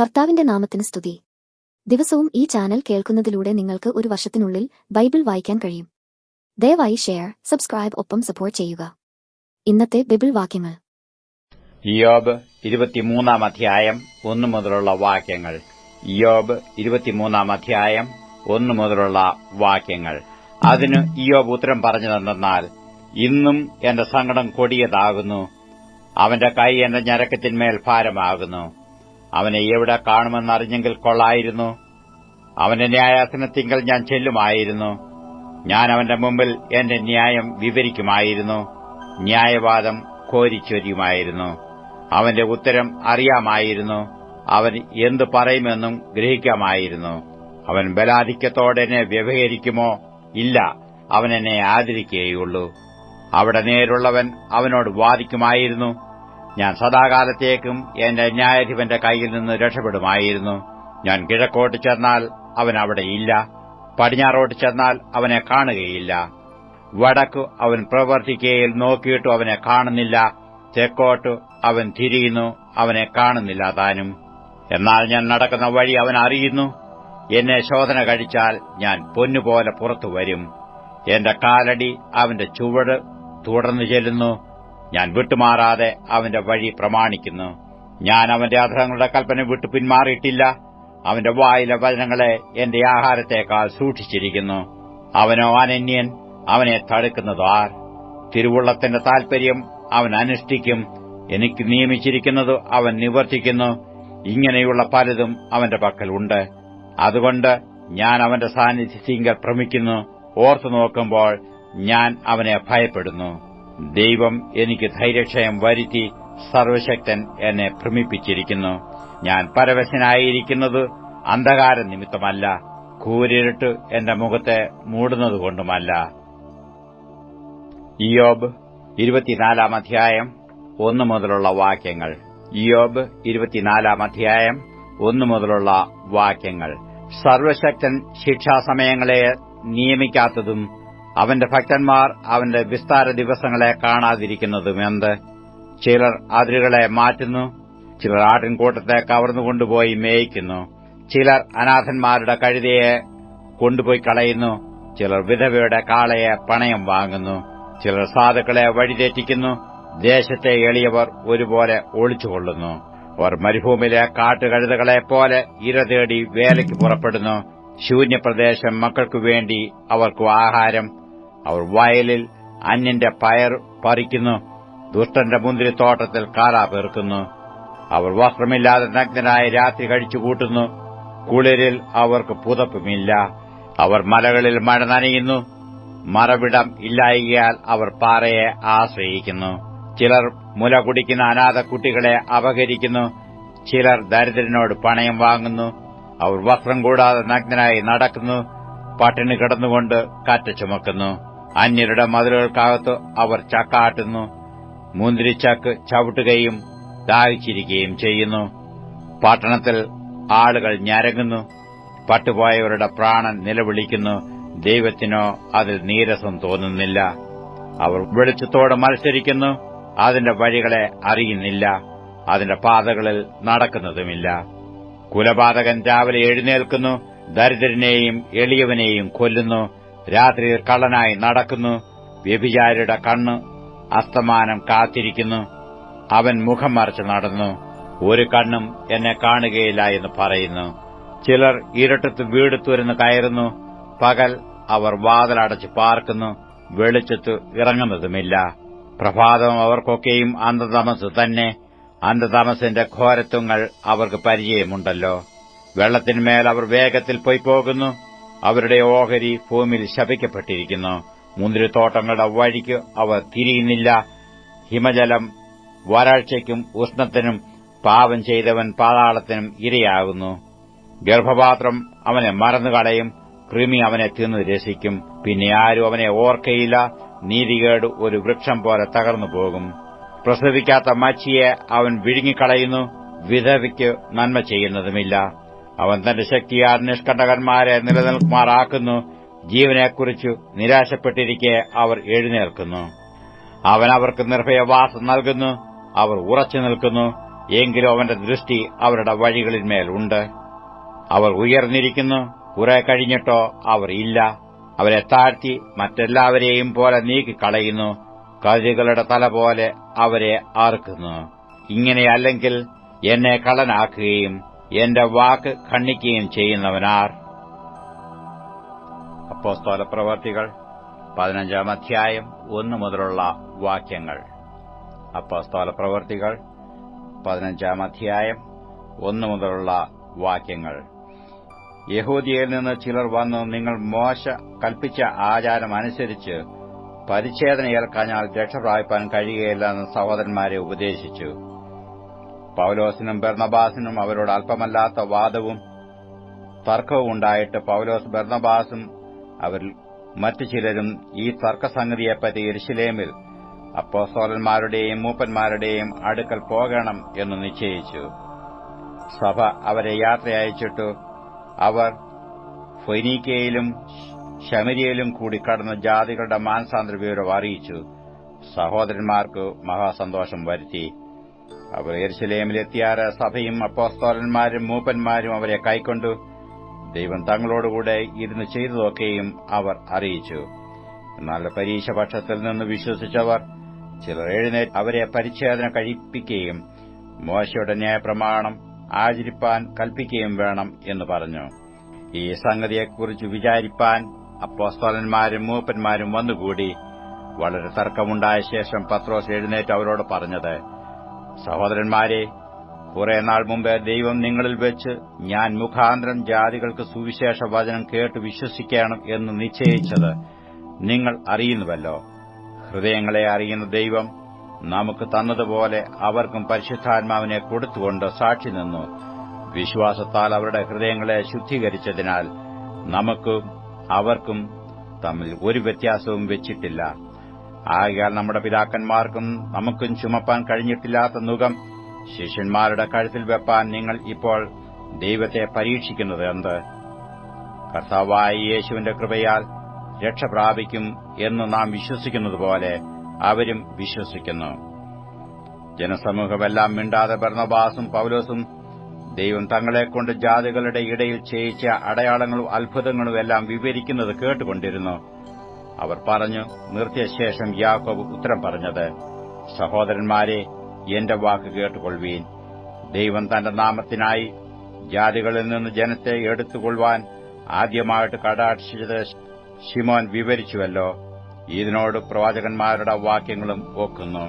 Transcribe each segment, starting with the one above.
കർത്താവിന്റെ നാമത്തിന് സ്തുതി. ദിവസവും ഈ ചാനൽ കേൾക്കുന്നതിലൂടെ നിങ്ങൾക്ക് ഒരു വർഷത്തിനുള്ളിൽ ബൈബിൾ വായിക്കാൻ കഴിയും. ദയവായി ഷെയർ സബ്സ്ക്രൈബ് ഒപ്പം സപ്പോർട്ട് ചെയ്യുക. ഇന്നത്തെ ബൈബിൾ വാക്യങ്ങൾ. ഇയോബ് ഇരുപത്തിമൂന്നാം അധ്യായം ഒന്നു മുതലുള്ള വാക്യങ്ങൾ. ഇയോബ് ഇരുപത്തിമൂന്നാം അധ്യായം ഒന്നു മുതലുള്ള വാക്യങ്ങൾ. അതിന് ഇയോബ് ഉത്തരം പറഞ്ഞതെന്നാൽ ഇന്നും എന്റെ സങ്കടം കൊടിയതാകുന്നു. അവന്റെ കൈ എന്റെ ഞരക്കത്തിന്മേൽ ഭാരമാകുന്നു. അവനെ എവിടെ കാണുമെന്നറിഞ്ഞെങ്കിൽ കൊള്ളായിരുന്നു. അവന്റെ ന്യായാസനത്തിങ്കൽ ഞാൻ ചെല്ലുമായിരുന്നു. ഞാൻ അവന്റെ മുമ്പിൽ എന്റെ ന്യായം വിവരിക്കുമായിരുന്നു. ന്യായവാദം കോരിച്ചൊരിയുമായിരുന്നു. അവന്റെ ഉത്തരം അറിയാമായിരുന്നു. അവൻ എന്തു പറയുമെന്നും ഗ്രഹിക്കാമായിരുന്നു. അവൻ ബലാധിക്യത്തോടെ എന്നെ വ്യവഹരിക്കുമോ ഇല്ല അവൻ എന്നെ ആദരിക്കുകയുള്ളൂ അവിടെ നേരുള്ളവൻ അവനോട് വാദിക്കുമായിരുന്നു. ഞാൻ സദാകാലത്തേക്കും എന്റെ ന്യായാധിപന്റെ കയ്യിൽ നിന്ന് രക്ഷപ്പെടുമായിരുന്നു. ഞാൻ കിഴക്കോട്ട് ചെന്നാൽ അവൻ അവിടെ ഇല്ല. പടിഞ്ഞാറോട്ട് ചെന്നാൽ അവനെ കാണുകയില്ല. വടക്കു അവൻ പ്രവർത്തിക്കയിൽ നോക്കിയിട്ടു അവനെ കാണുന്നില്ല. തെക്കോട്ട് അവൻ തിരിയുന്നു അവനെ കാണുന്നില്ല താനും. എന്നാൽ ഞാൻ നടക്കുന്ന വഴി അവൻ അറിയുന്നു. എന്നെ ശോധന കഴിച്ചാൽ ഞാൻ പൊന്നുപോലെ പുറത്തു വരും. എന്റെ കാലടി അവന്റെ ചുവട് തുടർന്നു ചെല്ലുന്നു. ഞാൻ വിട്ടുമാറാതെ അവന്റെ വഴി പ്രമാണിക്കുന്നു. ഞാൻ അവന്റെ അധരങ്ങളുടെ കൽപ്പന വിട്ടു പിന്മാറിയിട്ടില്ല. അവന്റെ വായിലെ വചനങ്ങളെ എന്റെ ആഹാരത്തേക്കാൾ സൂക്ഷിച്ചിരിക്കുന്നു. അവനോ അനന്യൻ അവനെ തടുക്കുന്നത് ആർ? തിരുവുള്ളത്തിന്റെ താൽപര്യം അവൻ അനുഷ്ഠിക്കും. എനിക്ക് നിയമിച്ചിരിക്കുന്നത് അവൻ നിവർത്തിക്കുന്നു. ഇങ്ങനെയുള്ള പലതും അവന്റെ പക്കലുണ്ട് അതുകൊണ്ട് ഞാൻ അവന്റെ സാന്നിധ്യത്തിങ്കൽ ഭ്രമിക്കുന്നു. ഓർത്തു നോക്കുമ്പോൾ ഞാൻ അവനെ ഭയപ്പെടുന്നു. ദൈവം എനിക്ക് ധൈര്യക്ഷയം വരുത്തി സർവശക്തൻ എന്നെ ഭ്രമിപ്പിച്ചിരിക്കുന്നു. ഞാൻ പരവശനായിരിക്കുന്നത് അന്ധകാര നിമിത്തമല്ല കൂരിരുട്ട് എന്റെ മുഖത്തെ മൂടുന്നതുകൊണ്ടുമല്ല. ഇയോബ് ഇരുപത്തിനാലാം അധ്യായം ഒന്നു മുതലുള്ള വാക്യങ്ങൾ. ഇയോബ് ഇരുപത്തിനാലാം അധ്യായം ഒന്നു മുതലുള്ള വാക്യങ്ങൾ. സർവശക്തൻ ശിക്ഷാസമയങ്ങളെ നിയമിക്കാത്തതും അവന്റെ ഭക്തന്മാർ അവന്റെ വിസ്താര ദിവസങ്ങളെ കാണാതിരിക്കുന്നതും എന്ത്? ചിലർ അതിരുകളെ മാറ്റുന്നു ചിലർ ആട്ടിൻകൂട്ടത്തെ കവർന്നുകൊണ്ടുപോയി മേയിക്കുന്നു ചിലർ അനാഥന്മാരുടെ കഴുതയെ കൊണ്ടുപോയി കളയുന്നു ചിലർ വിധവയുടെ കാളയെ പണയം വാങ്ങുന്നു ചിലർ സാധുക്കളെ വഴിതെറ്റിക്കുന്നു ദേശത്തെ എളിയവർ ഒരുപോലെ ഒളിച്ചുകൊള്ളുന്നു. അവർ മരുഭൂമിയിലെ കാട്ടുകഴുതകളെപ്പോലെ ഇര തേടി വേലയ്ക്ക് പുറപ്പെടുന്നു ശൂന്യപ്രദേശം മക്കൾക്കു വേണ്ടി അവർക്കു ആഹാരം. അവർ വയലിൽ അന്യന്റെ പയർ പറിക്കുന്നു. ദുഷ്ടന്റെ മുന്തിരിത്തോട്ടത്തിൽ കാലാ പേർക്കുന്നു അവർ വസ്ത്രമില്ലാതെ നഗ്നനായ രാത്രി കഴിച്ചുകൂട്ടുന്നു കുളിരിൽ അവർക്ക് പുതപ്പുമില്ല. അവർ മലകളിൽ മഴ നനയുന്നു. മറവിടം ഇല്ലായികയാൽ അവർ പാറയെ ആശ്രയിക്കുന്നു. ചിലർ മുല കുടിക്കുന്ന അനാഥ കുട്ടികളെ അപഹരിക്കുന്നു. ചിലർ ദരിദ്രനോട് പണയം വാങ്ങുന്നു. അവർ വസ്ത്രം കൂടാതെ നഗ്നനായി നടക്കുന്നു പട്ടിണി കിടന്നുകൊണ്ട് കാറ്റ ചുമക്കുന്നു. അന്യരുടെ മതിലുകൾക്കകത്ത് അവർ ചക്കാട്ടുന്നു മുന്തിരിച്ചക്ക് ചവിട്ടുകയും ദാഹിച്ചിരിക്കുകയും ചെയ്യുന്നു. പട്ടണത്തിൽ ആളുകൾ ഞരങ്ങുന്നു പട്ടുപോയവരുടെ പ്രാണൻ നിലവിളിക്കുന്നു ദൈവത്തിനോ അതിൽ നീരസം തോന്നുന്നില്ല. അവർ വെളിച്ചത്തോട് മത്സരിക്കുന്നു അതിന്റെ വഴികളെ അറിയുന്നില്ല അതിന്റെ പാതകളിൽ നടക്കുന്നതുമില്ല. കുലപാതകൻ രാവിലെ എഴുന്നേൽക്കുന്നു ദരിദ്രനെയും എളിയവനെയും കൊല്ലുന്നു രാത്രിയിൽ കള്ളനായി നടക്കുന്നു വ്യഭിചാരിയുടെ കണ്ണ് അസ്തമാനം കാത്തിരിക്കുന്നു അവൻ മുഖം മറച്ച് നടന്നു. ഒരു കണ്ണും എന്നെ കാണുകയില്ല എന്ന് പറയുന്നു. ചിലർ ഇരട്ടത്ത് വീട് തുരന്ന് കയറുന്നു പകൽ അവർ വാതിലടച്ച് പാർക്കുന്നു വെളിച്ചത്ത് ഇറങ്ങുന്നതുമില്ല. പ്രഭാതം അവർക്കൊക്കെയും അന്ധതമസ് തന്നെ. അന്ധതമസിന്റെ ഘോരത്വങ്ങൾ അവർക്ക് പരിചയമുണ്ടല്ലോ. വെള്ളത്തിന്മേൽ അവർ വേഗത്തിൽ പോയി പോകുന്നു. അവരുടെ ഓഹരി ഭൂമിയിൽ ശപിക്കപ്പെട്ടിരിക്കുന്നു. മുന്തിരിത്തോട്ടങ്ങളുടെ വഴിക്ക് അവർ തിരിയുന്നില്ല. ഹിമജലം വരൾച്ചയ്ക്കും ഉഷ്ണത്തിനും പാപം ചെയ്തവൻ പാതാളത്തിനും ഇരയാകുന്നു. ഗർഭപാത്രം അവനെ മറന്നുകളയും. കൃമി അവനെ തിന്നു രസിക്കും. പിന്നെ ആരും അവനെ ഓർക്കയില്ല. നീതികേട് ഒരു വൃക്ഷം പോലെ തകർന്നു പോകും പ്രസവിക്കാത്ത മച്ചിയെ അവൻ വിഴുങ്ങിക്കളയുന്നു. വിധവയ്ക്ക് നന്മ ചെയ്യുന്നതുമില്ല. അവൻ തന്റെ ശക്തിയാൽ നിഷ്കണ്ടകന്മാരെ നിലനിൽക്കുമാറാക്കുന്നു. ജീവനെക്കുറിച്ചു നിരാശപ്പെട്ടിരിക്കെ അവർ എഴുന്നേൽക്കുന്നു. അവൻ അവർക്ക് നിർഭയവാസം നൽകുന്നു. അവർ ഉറച്ചു നിൽക്കുന്നു. എങ്കിലും അവന്റെ ദൃഷ്ടി അവരുടെ വഴികളിന്മേൽ ഉണ്ട്. അവർ ഉയർന്നിരിക്കുന്നു. കുറെ കഴിഞ്ഞിട്ടോ അവർ ഇല്ല. അവരെ താഴ്ത്തി മറ്റെല്ലാവരെയും പോലെ നീക്കിക്കളയുന്നു. കഴുകുകളുടെ തല പോലെ അവരെ ആർക്കുന്നു. ഇങ്ങനെയല്ലെങ്കിൽ എന്നെ കള്ളനാക്കുകയും എന്റെ വാക്ക് ഖണ്ഡിക്കുകയും ചെയ്യുന്നവനാർ. അപ്പോസ്തോല പ്രവർത്തികൾ പതിനഞ്ചാം അധ്യായം ഒന്നു മുതലുള്ള വാക്യങ്ങൾ. അപ്പോസ്തോല പ്രവർത്തികൾ പതിനഞ്ചാം അധ്യായം ഒന്നു മുതലുള്ള വാക്യങ്ങൾ. യഹൂദിയയിൽ നിന്ന് ചിലർ വന്ന് നിങ്ങൾ മോശ കൽപ്പിച്ച ആചാരം അനുസരിച്ച് പരിച്ഛേദന ഏൽക്കാഞ്ഞാൽ രക്ഷപ്രാപിപ്പാൻ കഴിയുകയില്ല എന്ന് സഹോദരന്മാരെ ഉപദേശിച്ചു. പൌലോസിനും ബർണബാസിനും അവരോട് അല്പമല്ലാത്ത വാദവും തർക്കവും ഉണ്ടായിട്ട് പൌലോസ് ബർണബാസും അവരിൽ മറ്റു ചിലരും ഈ തർക്കസംഗതിയെപ്പറ്റി ഇരിശിലേമിൽ അപ്പോസ്തോലന്മാരുടെയും മൂപ്പന്മാരുടെയും അടുക്കൽ പോകണം എന്ന് നിശ്ചയിച്ചു. സഭ അവരെ യാത്ര അയച്ചിട്ടു അവർ ഫൊയ്നീക്കയിലും ശമരിയയിലും കൂടി കടന്ന ജാതികളുടെ മാനസാന്തര വിവരം അറിയിച്ചു. സഹോദരന്മാർക്ക് മഹാസന്തോഷം വരുത്തി. അവർ എരിശിലേമിലെത്തിയാറ് സഭയും അപ്പോസ്തോലന്മാരും മൂപ്പന്മാരും അവരെ കൈക്കൊണ്ടു ദൈവം തങ്ങളോടുകൂടെ ഇരുന്ന് ചെയ്തതൊക്കെയും അവർ അറിയിച്ചു. എന്നാൽ പരീക്ഷപക്ഷത്തിൽ നിന്ന് വിശ്വസിച്ചവർ ചിലർ എഴുന്നേറ്റ് അവരെ പരിച്ഛേദന കഴിപ്പിക്കുകയും മോശയുടെ ന്യായപ്രമാണം ആചരിപ്പാൻ കൽപ്പിക്കുകയും വേണം എന്ന് പറഞ്ഞു. ഈ സംഗതിയെക്കുറിച്ച് വിചാരിപ്പാൻ അപ്പോസ്തോലന്മാരും മൂപ്പന്മാരും വന്നുകൂടി. വളരെ തർക്കമുണ്ടായ ശേഷം പത്രോസ് എഴുന്നേറ്റ് അവരോട് പറഞ്ഞത് സഹോദരന്മാരെ കുറെ നാൾ മുമ്പ് ദൈവം നിങ്ങളിൽ വെച്ച് ഞാൻ മുഖാന്തരം ജാതികൾക്ക് സുവിശേഷ വചനം കേട്ട് വിശ്വസിക്കണം എന്ന് നിശ്ചയിച്ചത് നിങ്ങൾ അറിയുന്നുവല്ലോ. ഹൃദയങ്ങളെ അറിയുന്ന ദൈവം നമുക്ക് തന്നതുപോലെ അവർക്കും പരിശുദ്ധാത്മാവിനെ കൊടുത്തുകൊണ്ട് സാക്ഷി നിന്നു. വിശ്വാസത്താൽ അവരുടെ ഹൃദയങ്ങളെ ശുദ്ധീകരിച്ചതിനാൽ നമുക്കും അവർക്കും തമ്മിൽ ഒരു വ്യത്യാസവും വെച്ചിട്ടില്ല. ആകയാൽ നമ്മുടെ പിതാക്കന്മാർക്കും നമുക്കും ചുമപ്പാൻ കഴിഞ്ഞിട്ടില്ലാത്ത നുകം ശിഷ്യന്മാരുടെ കഴുത്തിൽ വെപ്പാൻ നിങ്ങൾ ഇപ്പോൾ ദൈവത്തെ പരീക്ഷിക്കുന്നത് എന്ത്? കർത്താവായ യേശുവിന്റെ കൃപയാൽ രക്ഷ പ്രാപിക്കും എന്ന് നാം വിശ്വസിക്കുന്നതുപോലെ അവരും വിശ്വസിക്കുന്നു. ജനസമൂഹമെല്ലാം മിണ്ടാതെ ഭരണബാസും പൌലോസും ദൈവം തങ്ങളെക്കൊണ്ട് ജാതികളുടെ ഇടയിൽ ചെയ്യിച്ച അടയാളങ്ങളും അത്ഭുതങ്ങളും എല്ലാം വിവരിക്കുന്നത് കേട്ടുകൊണ്ടിരുന്നു. അവർ പറഞ്ഞു നിർത്തിയ ശേഷം യാക്കോബ് ഉത്തരം പറഞ്ഞത് സഹോദരന്മാരെ എന്റെ വാക്ക് കേട്ടുകൊള്ളുവീൻ. ദൈവം തന്റെ നാമത്തിനായി ജാതികളിൽ നിന്ന് ജനത്തെ എടുത്തുകൊള്ളുവാൻ ആദ്യമായിട്ട് കടാക്ഷിച്ചത് ഷിമോൻ വിവരിച്ചുവല്ലോ. ഇതിനോട് പ്രവാചകന്മാരുടെ വാക്യങ്ങളും ഓക്കുന്നു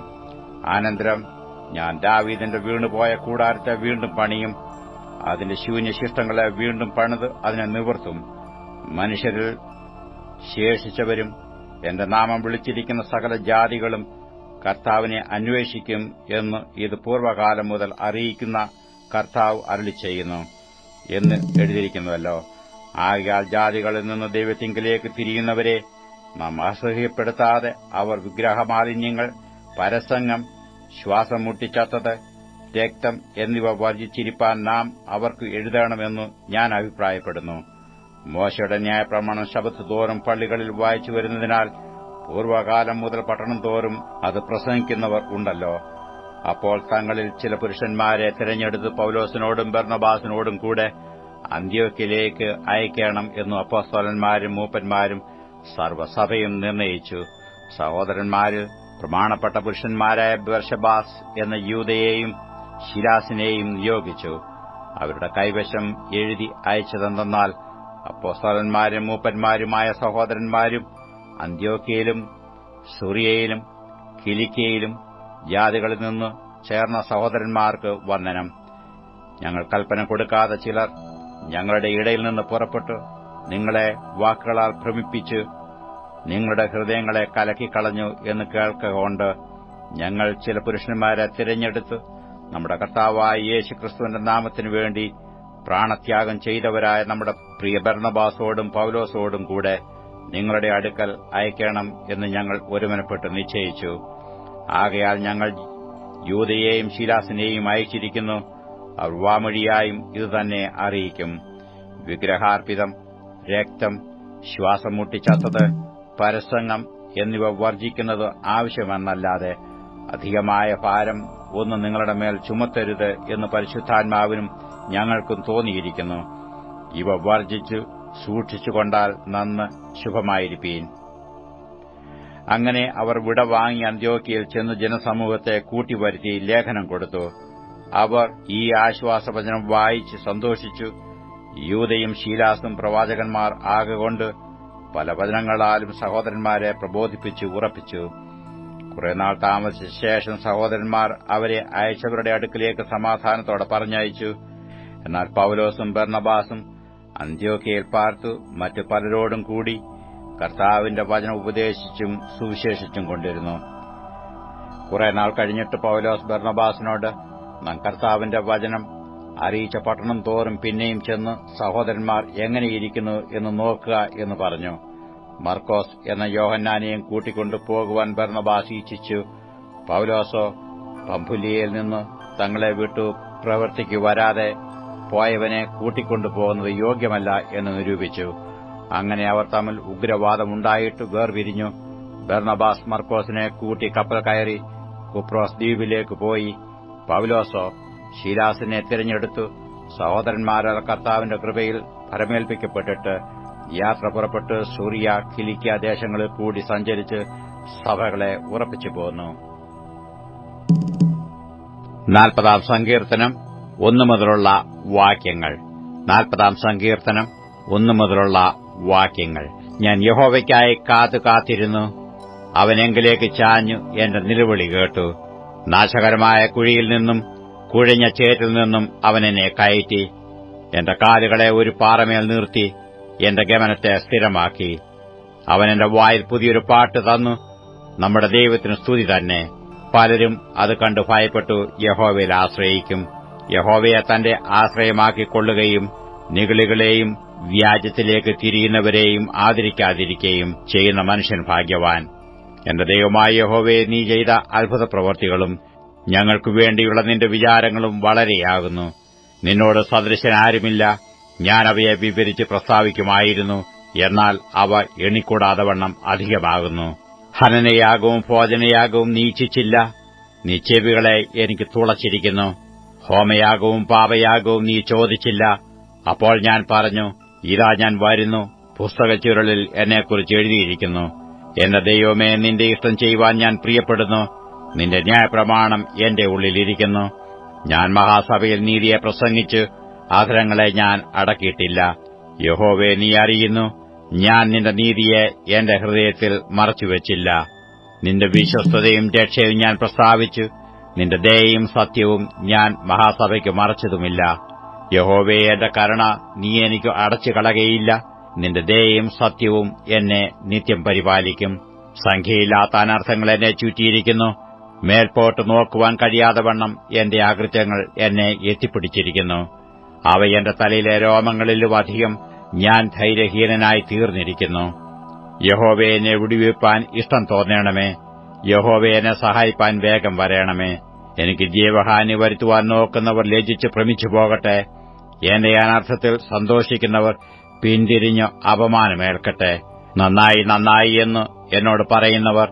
അനന്തരം ഞാൻ ദാവീദിന്റെ വീണുപോയ കൂടാരത്തെ വീണ്ടും പണിയും അതിന്റെ ശൂന്യശിഷ്ടങ്ങളെ വീണ്ടും പണിത് അതിനെ നിവർത്തും. മനുഷ്യരിൽ ശേഷിച്ചവരും എന്റെ നാമം വിളിച്ചിരിക്കുന്ന സകല ജാതികളും കർത്താവിനെ അന്വേഷിക്കും എന്ന് ഇത് പൂർവകാലം മുതൽ അറിയിക്കുന്ന കർത്താവ് അരളി ചെയ്യുന്നു എന്ന് എഴുതിയിരിക്കുന്നുവല്ലോ. ആകയാൽ ജാതികളിൽ നിന്ന് ദൈവത്തിങ്കിലേക്ക് തിരിയുന്നവരെ നാം അസഹ്യപ്പെടുത്താതെ അവർ വിഗ്രഹമാലിന്യങ്ങൾ പരസംഗം ശ്വാസം മുട്ടിച്ചത്തത് രക്തം എന്നിവ വർജിച്ചിരിപ്പാൻ നാം അവർക്ക് എഴുതണമെന്നു ഞാൻ അഭിപ്രായപ്പെടുന്നു. മോശയുടെ ന്യായപ്രമാണം ശബത്ത് തോറും പള്ളികളിൽ വായിച്ചു വരുന്നതിനാൽ പൂർവകാലം മുതൽ പട്ടണം തോറും അത് പ്രസംഗിക്കുന്നവർ ഉണ്ടല്ലോ. അപ്പോൾ തങ്ങളിൽ ചില പുരുഷന്മാരെ തിരഞ്ഞെടുത്ത് പൌലോസിനോടും ബർണബാസിനോടും കൂടെ അന്ത്യോക്കിലേക്ക് അയക്കണം എന്നു അപ്പോസ്തോലന്മാരും മൂപ്പന്മാരും സർവസഭയും നിർണയിച്ചു. സഹോദരന്മാരിൽ പ്രമാണപ്പെട്ട പുരുഷന്മാരായ ബർഷബാസ് എന്ന യൂതയെയും ശിലാസിനെയും നിയോഗിച്ചു. അവരുടെ കൈവശം എഴുതി അയച്ചതെന്തെന്നാൽ അപ്പോസ്തലന്മാരും മൂപ്പന്മാരുമായ സഹോദരന്മാരും അന്ത്യോക്കയിലും സുറിയയിലും കിലിക്കയിലും ജാതികളിൽ നിന്ന് ചേർന്ന സഹോദരന്മാർക്ക് വന്ദനം. ഞങ്ങൾ കൽപ്പന കൊടുക്കാതെ ചിലർ ഞങ്ങളുടെ ഇടയിൽ നിന്ന് പുറപ്പെട്ടു നിങ്ങളെ വാക്കുകളാൽ ഭ്രമിപ്പിച്ച് നിങ്ങളുടെ ഹൃദയങ്ങളെ കലക്കിക്കളഞ്ഞു എന്ന് കേൾക്കൊണ്ട് ഞങ്ങൾ ചില പുരുഷന്മാരെ തിരഞ്ഞെടുത്ത് നമ്മുടെ കർത്താവായ യേശു ക്രിസ്തുവിന്റെ നാമത്തിനു വേണ്ടി പ്രാണത്യാഗം ചെയ്തവരായ നമ്മുടെ പ്രിയ ഭരണബാസോടും പൌലോസോടും കൂടെ നിങ്ങളുടെ അടുക്കൽ അയക്കണം എന്ന് ഞങ്ങൾ ഒരുമനപ്പെട്ട് നിശ്ചയിച്ചു. ആകയാൽ ഞങ്ങൾ യൂതയെയും ശീലാസിനെയും അയച്ചിരിക്കുന്നു. അവർ വാമൊഴിയായും ഇതുതന്നെ അറിയിക്കും. വിഗ്രഹാർപ്പിതം രക്തം ശ്വാസം മുട്ടിച്ചത്തത് പരസംഗം എന്നിവ വർജിക്കുന്നത് ആവശ്യമെന്നല്ലാതെ അധികമായ ഭാരം ഒന്നും നിങ്ങളുടെ മേൽ ചുമത്തരുത് എന്ന് പരിശുദ്ധാത്മാവിനും ഞങ്ങൾക്കും തോന്നിയിരിക്കുന്നു. ഇവ വർജിച്ചു സൂക്ഷിച്ചുകൊണ്ടാൽ നന്ന് ശുഭമായിരിപ്പീൻ. അങ്ങനെ അവർ വിടവാങ്ങി അന്ത്യോക്കിയിൽ ചെന്ന് ജനസമൂഹത്തെ കൂട്ടിവരുത്തി ലേഖനം കൊടുത്തു. അവർ ഈ ആശ്വാസവചനം വായിച്ച് സന്തോഷിച്ചു. യൂതയും ശീലാസും പ്രവാചകന്മാർ ആകൊണ്ട് പല വചനങ്ങളാലും സഹോദരന്മാരെ പ്രബോധിപ്പിച്ചു ഉറപ്പിച്ചു. കുറെ നാൾ താമസിച്ച ശേഷം സഹോദരന്മാർ അവരെ അയച്ചവരുടെ അടുക്കിലേക്ക് സമാധാനത്തോടെ പറഞ്ഞയച്ചു. എന്നാൽ പൌലോസും ബർണബാസും അന്ത്യോക്കയിൽ പാർത്തു. മറ്റു പലരോടും കൂടി കർത്താവിന്റെ വചനം ഉപദേശിച്ചും സുവിശേഷിച്ചും കൊണ്ടിരുന്നു. കുറെ നാൾ കഴിഞ്ഞിട്ട് പൌലോസ് ബർണബാസിനോട് നാം കർത്താവിന്റെ വചനം അറിയിച്ച പട്ടണം തോറും പിന്നെയും ചെന്ന് സഹോദരന്മാർ എങ്ങനെയിരിക്കുന്നു എന്ന് നോക്കുക എന്ന് പറഞ്ഞു. മർക്കോസ് എന്ന യോഹന്നാനെയും കൂട്ടിക്കൊണ്ടു പോകുവാൻ ഇച്ഛിച്ചു പൌലോസോ പമ്പുലിയയിൽ നിന്ന് തങ്ങളെ വിട്ടു പ്രവർത്തിക്കു വരാതെ പോയവനെ കൂട്ടിക്കൊണ്ടുപോകുന്നത് യോഗ്യമല്ല എന്ന് നിരൂപിച്ചു. അങ്ങനെ അവർ തമ്മിൽ ഉഗ്രവാദമുണ്ടായിട്ട് വേർപിരിഞ്ഞു. ബെർണബാസ് മർക്കോസിനെ കൂട്ടി കപ്പൽ കയറി കുപ്രോസ് ദ്വീപിലേക്ക് പോയി. പൌലോസോ ശീലാസിനെ തിരഞ്ഞെടുത്തു. സഹോദരന്മാരുടെ കർത്താവിന്റെ കൃപയിൽ ഫലമേൽപ്പിക്കപ്പെട്ടിട്ട് യാത്ര പുറപ്പെട്ട് സൂറിയ കിലിക്ക ദേശങ്ങളിൽ കൂടി സഞ്ചരിച്ച് സഭകളെ ഉറപ്പിച്ചു പോന്നു. നാൽപ്പതാം സങ്കീർത്തനം ഒന്നു മുതലുള്ള വാക്യങ്ങൾ. നാൽപ്പതാം സങ്കീർത്തനം ഒന്നു മുതലുള്ള വാക്യങ്ങൾ. ഞാൻ യഹോവയ്ക്കായി കാത്തു കാത്തിരുന്നു. അവനെങ്കിലേക്ക് ചാഞ്ഞു എന്റെ നിലവിളി കേട്ടു. നാശകരമായ കുഴിയിൽ നിന്നും കുഴഞ്ഞ ചേറ്റിൽ നിന്നും അവനെന്നെ കയറ്റി. എന്റെ കാലുകളെ ഒരു പാറമേൽ നിർത്തി. എന്റെ ഗമനത്തെ സ്ഥിരമാക്കി. അവൻ എന്റെ വായിൽ പുതിയൊരു പാട്ട് തന്നു. നമ്മുടെ ദൈവത്തിന് സ്തുതി തന്നെ. പലരും അത് കണ്ടു ഭയപ്പെട്ടു യഹോവയിൽ ആശ്രയിക്കും. യഹോവയെ തന്റെ ആശ്രയമാക്കിക്കൊള്ളുകയും നിഗളികളെയും വ്യാജത്തിലേക്ക് തിരിയുന്നവരെയും ആദരിക്കാതിരിക്കുകയും ചെയ്യുന്ന മനുഷ്യൻ ഭാഗ്യവാൻ. എന്റെ ദൈവമായ യഹോവയെ നീ ചെയ്ത അത്ഭുത പ്രവർത്തികളും ഞങ്ങൾക്കു വേണ്ടിയുള്ള നിന്റെ വിചാരങ്ങളും വളരെയാകുന്നു. നിന്നോട് സദൃശനാരുമില്ല ഞാൻ അവയെ വിവരിച്ച് പ്രസ്താവിക്കുമായിരുന്നു. എന്നാൽ അവ എണ്ണിക്കൂടാതെ വണ്ണം അധികമാകുന്നു. ഹനനയാകവും ഭോജനയാകവും നീ ഇച്ഛിച്ചില്ല നീ ചെവികളെ എനിക്ക് തുളച്ചിരിക്കുന്നു. ഹോമയാകവും പാപയാകവും നീ ചോദിച്ചില്ല. അപ്പോൾ ഞാൻ പറഞ്ഞു ഇതാ ഞാൻ വരുന്നു. പുസ്തകച്ചുരുളിൽ എന്നെക്കുറിച്ച് എഴുതിയിരിക്കുന്നു. എന്റെ ദൈവമേ നിന്റെ ഇഷ്ടം ചെയ്യുവാൻ ഞാൻ പ്രിയപ്പെടുന്നു. നിന്റെ ന്യായപ്രമാണം എന്റെ ഉള്ളിലിരിക്കുന്നു. ഞാൻ മഹാസഭയിൽ നീതിയെ പ്രസംഗിച്ച് ആദരങ്ങളെ ഞാൻ അടക്കിയിട്ടില്ല. യഹോവെ നീ അറിയുന്നു ഞാൻ നിന്റെ നീതിയെ എന്റെ ഹൃദയത്തിൽ മറച്ചുവെച്ചില്ല. നിന്റെ വിശ്വസ്തതയും രക്ഷയും ഞാൻ പ്രസ്താവിച്ചു. നിന്റെ ദയയും സത്യവും ഞാൻ മഹാസഭയ്ക്ക് മറച്ചതുമില്ല. യഹോവേ എന്റെ കരുണ നീ എനിക്ക് അടച്ചു കളകയില്ല നിന്റെ ദയയും സത്യവും എന്നെ നിത്യം പരിപാലിക്കും. സംഖ്യയില്ലാത്ത അനർത്ഥങ്ങൾ എന്നെ ചുറ്റിയിരിക്കുന്നു. മേൽപോട്ട് നോക്കുവാൻ കഴിയാതെ വണ്ണം എന്റെ ആകൃത്യങ്ങൾ എന്നെ എത്തിപ്പിടിച്ചിരിക്കുന്നു. അവ എന്റെ തലയിലെ രോമങ്ങളിലും അധികം ഞാൻ ധൈര്യഹീനനായി തീർന്നിരിക്കുന്നു. യഹോവെ എന്നെ ഇഷ്ടം തോന്നണമേ. യഹോവെ എന്നെ സഹായിപ്പാൻ വേഗം വരയണമേ എനിക്ക് ജീവഹാനി വരുത്തുവാൻ നോക്കുന്നവർ ലജിച്ച് ഭ്രമിച്ചു പോകട്ടെ. എന്റെ അനർത്ഥത്തിൽ സന്തോഷിക്കുന്നവർ പിന്തിരിഞ്ഞ് അപമാനമേൽക്കട്ടെ. നന്നായി നന്നായി എന്ന് എന്നോട് പറയുന്നവർ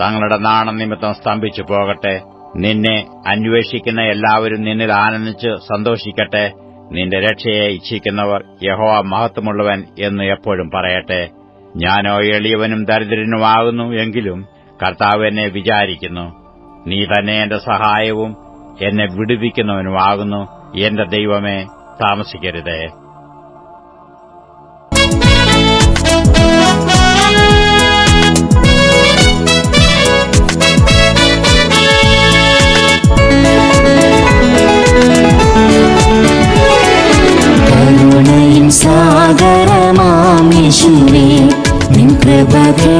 തങ്ങളുടെ നാണം നിമിത്തം സ്തംഭിച്ചു പോകട്ടെ. നിന്നെ അന്വേഷിക്കുന്ന എല്ലാവരും നിന്നിൽ ആനന്ദിച്ച് സന്തോഷിക്കട്ടെ. നിന്റെ രക്ഷയെ ഇച്ഛിക്കുന്നവർ യഹോവ മഹത്വമുള്ളവൻ എന്ന് എപ്പോഴും പറയട്ടെ. ഞാനോ എളിയവനും ദരിദ്രനുമാകുന്നു എങ്കിലും കർത്താവ് എന്നെ വിചാരിക്കുന്നു. നീ തന്നെ എന്റെ സഹായവും എന്നെ വിടുവിക്കുന്നവനുമാകുന്നു. എന്റെ ദൈവമേ താമസിക്കരുതേ. യേശുവേ നിൻ കൃപകളെ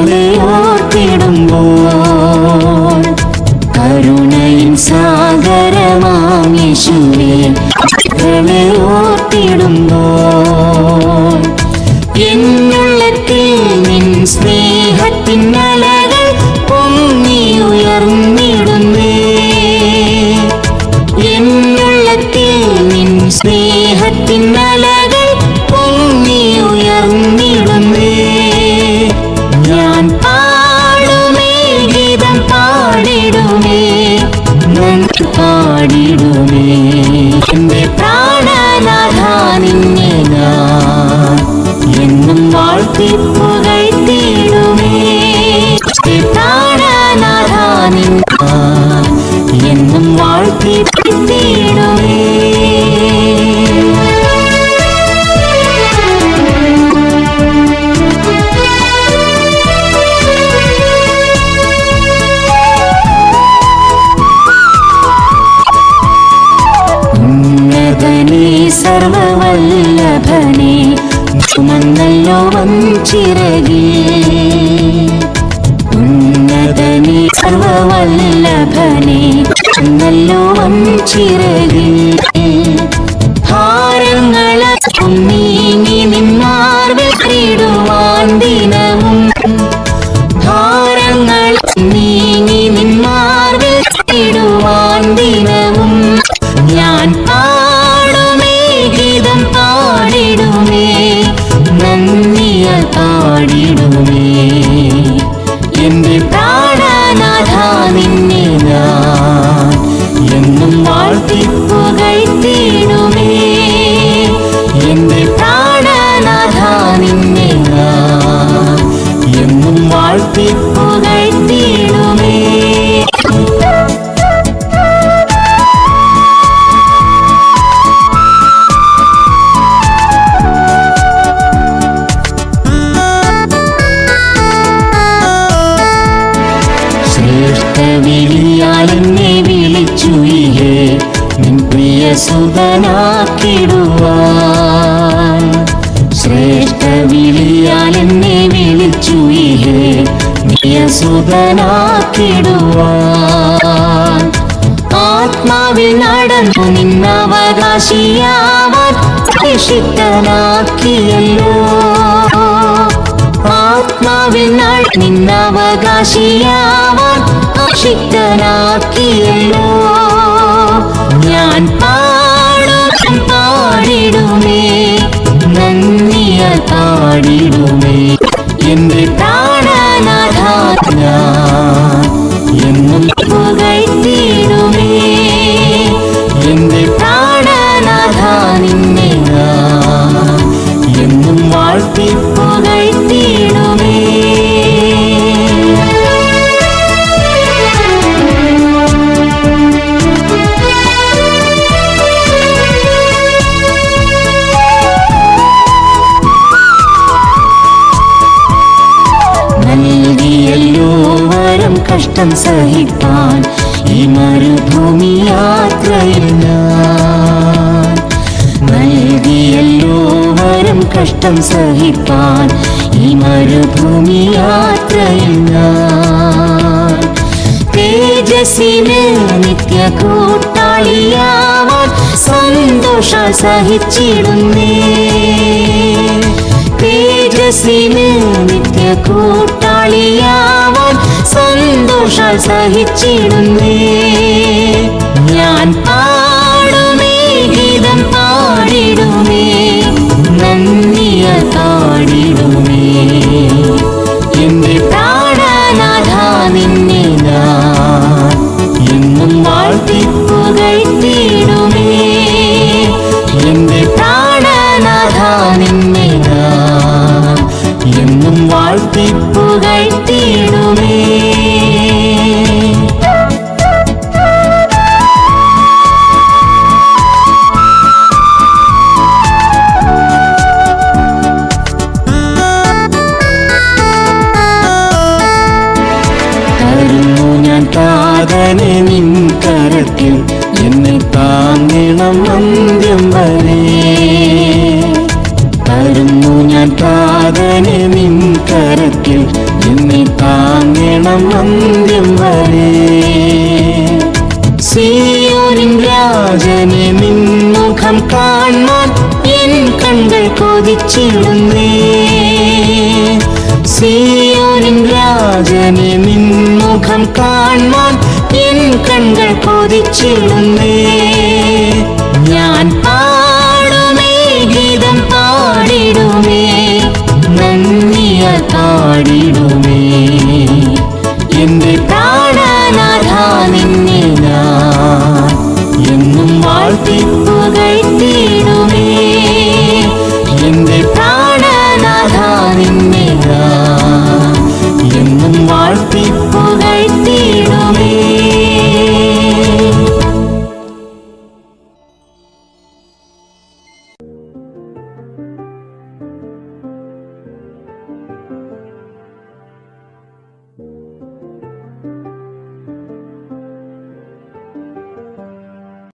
സർവവല്ലഭനേ ചുമന്നല്ലോ വഞ്ചിറകി ഉന്നതനേ സർവവല്ലഭനേ ചുമന്നല്ലോ വഞ്ചിറകി ശ്രേഷ്ഠവിളിയാൽ എന്നെ വിളിച്ചു ഇഹേ നിൻ പ്രിയ സുതനാക്കിടുവാൻ ശ്രേഷ്ഠവിളിയാൽ എന്നെ വിളിച്ചു ഇഹേ പ്രിയ സുതനാക്കിടുവാൻ ആത്മാവിൽ നടന്നു ആത്മാവിൽ നിന്നവകാശിയാവാൻ അക്ഷിക്തനാക്കിയല്ലോ ഞാൻ പാടും സഹിപ്പാൻ ഈ മരുഭൂമി യാത്രയിൽ ഞാൻ. നൽകിയല്ലോ വരം കഷ്ടം സഹിപ്പാൻ ഈ മരുഭൂമി യാത്രയിൽ ഞാൻ. തേജസ്സിന് നിത്യ കൂട്ടാളിയാവാൻ സന്തോഷ സഹിച്ചിടുന്നേ. തേജസ്സിന് നിത്യ കൂട്ടാളിയാവാൻ സന്തോഷ സഹിച്ചിടുന്നേ. ഞാൻ പാടുമേ ഗീതം പാടിടുമേ നന്ദിയ എന്നെ താങ്ങണം ഞാൻ ഗീതം പാടിടുമേ. നന്ദിയ പാടിടും.